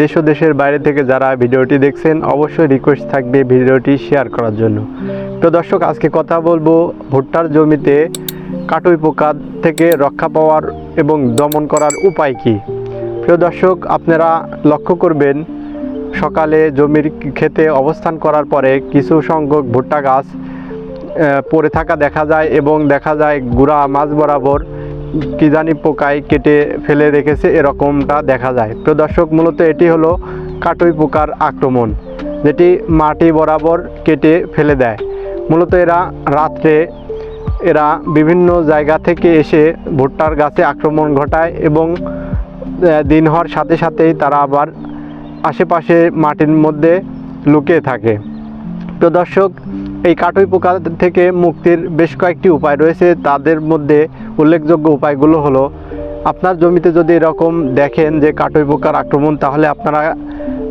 দেশ ও দেশের বাইরে থেকে যারা ভিডিওটি দেখছেন, অবশ্যই রিকোয়েস্ট থাকবে ভিডিওটি শেয়ার করার জন্য। তো দর্শক, আজকে কথা বলব ভুট্টার জমিতে কাটুই পোকা থেকে রক্ষা পাওয়ার এবং দমন করার উপায় কি? প্রিয় দর্শক, আপনারা লক্ষ্য করবেন, সকালে জমির ক্ষেতে অবস্থান করার পরে কিছু সংখ্যক ভুট্টা গাছ পড়ে থাকা দেখা যায় এবং দেখা যায় গুড়া মাছ বরাবর কি জানি পোকায় কেটে ফেলে রেখেছে, এরকমটা দেখা যায়। তো দর্শক, মূলত এটি হলো কাটুই পোকার আক্রমণ, যেটি মাটি বরাবর কেটে ফেলে দেয়। মূলত এরা রাত্রে এরা বিভিন্ন জায়গা থেকে এসে ভুট্টার গাছে আক্রমণ ঘটায় এবং দিন হওয়ার সাথে সাথেই তারা আবার আশেপাশে মাটির মধ্যে লুকিয়ে থাকে। তো দর্শক এই কাটুই পোকা থেকে মুক্তির বেশ কয়েকটি উপায় রয়েছে। তাদের মধ্যে উল্লেখযোগ্য উপায়গুলো হলো, আপনার জমিতে যদি এরকম দেখেন যে কাটুই পোকার আক্রমণ, তাহলে আপনারা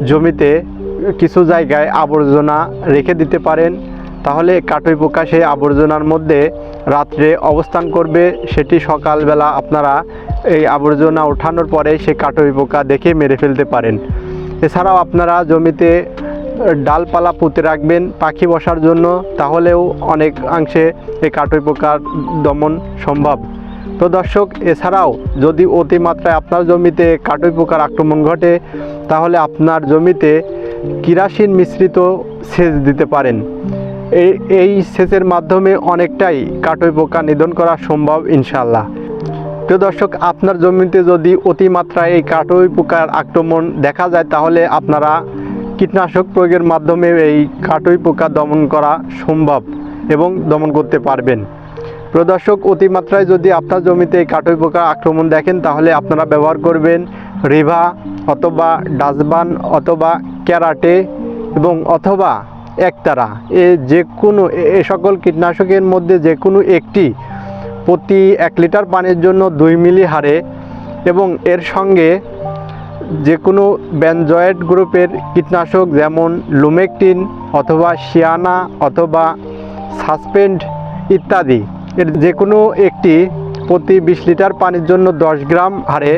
জমিতে কিছু জায়গায় আবর্জনা রেখে দিতে পারেন। তাহলে কাটুই পোকা সেই আবর্জনার মধ্যে রাত্রে অবস্থান করবে। সেটি সকালবেলা আপনারা এই আবর্জনা ওঠানোর পরে সেই কাটুই পোকা দেখে মেরে ফেলতে পারেন। এছাড়াও আপনারা জমিতে ডালপালা পুঁতে রাখবেন পাখি বসার জন্য, তাহলেও অনেকাংশে এই কাটুই পোকার দমন সম্ভব। তো দর্শক, এছাড়াও যদি অতিমাত্রায় আপনার জমিতে কাটুই পোকার আক্রমণ ঘটে, তাহলে আপনার জমিতে কিরাসিন মিশ্রিত সেচ দিতে পারেন। এই এই সেচের মাধ্যমে অনেকটাই কাটুই পোকা নিধন করা সম্ভব ইনশাল্লাহ প্রিয় দর্শক, আপনার জমিতে যদি অতিমাত্রায় এই কাটুই পোকার আক্রমণ দেখা যায়, তাহলে আপনারা কীটনাশক প্রয়োগের মাধ্যমে এই কাটুই পোকা দমন করা সম্ভব এবং দমন করতে পারবেন। প্রদর্শক অতিমাত্রায় যদি আপনার জমিতে এই কাটুই পোকা আক্রমণ দেখেন, তাহলে আপনারা ব্যবহার করবেন রিভা অথবা ডাসবান অথবা ক্যারাটে এবং অথবা একতারা। এ যে কোনো এ সকল কীটনাশকের মধ্যে যে কোনো একটি প্রতি এক লিটার পানির জন্য দুই মিলি হারে এবং এর সঙ্গে যে কোনো ব্যানজয়েড গ্রুপের কীটনাশক যেমন লুমেকটিন অথবা শিয়ানা অথবা সাসপেন্ড ইত্যাদি। এর যে কোনো একটি প্রতি বিশ লিটার পানির জন্য দশ গ্রাম হারে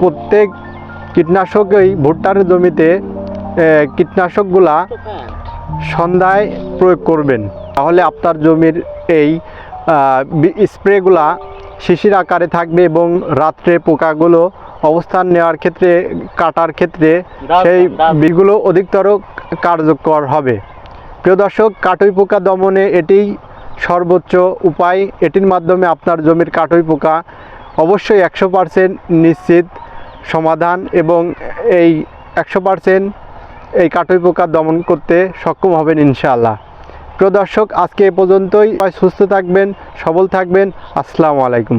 প্রত্যেক কীটনাশকই ভুট্টার জমিতে কীটনাশকগুলা সন্ধ্যায় প্রয়োগ করবেন। তাহলে আপনার জমির এই স্প্রেগুলা শিশির আকারে থাকবে এবং রাত্রে পোকাগুলো অবস্থান নেওয়ার ক্ষেত্রে কাটার ক্ষেত্রে সেই বিগুলো অধিকতর কার্যকর হবে। প্রিয় দর্শক কাটুই পোকা দমনে এটি সর্বোচ্চ উপায়। এটির মাধ্যমে আপনার জমির কাটুই পোকা অবশ্যই একশো পারসেন্ট নিশ্চিত সমাধান এবং এই একশো পারসেন্ট এই কাটুই পোকা দমন করতে সক্ষম হবেন ইনশাআল্লাহ। প্রিয় দর্শক আজকে এ পর্যন্তই। সুস্থ থাকবেন সবল থাকবেন। আসসালামু আলাইকুম।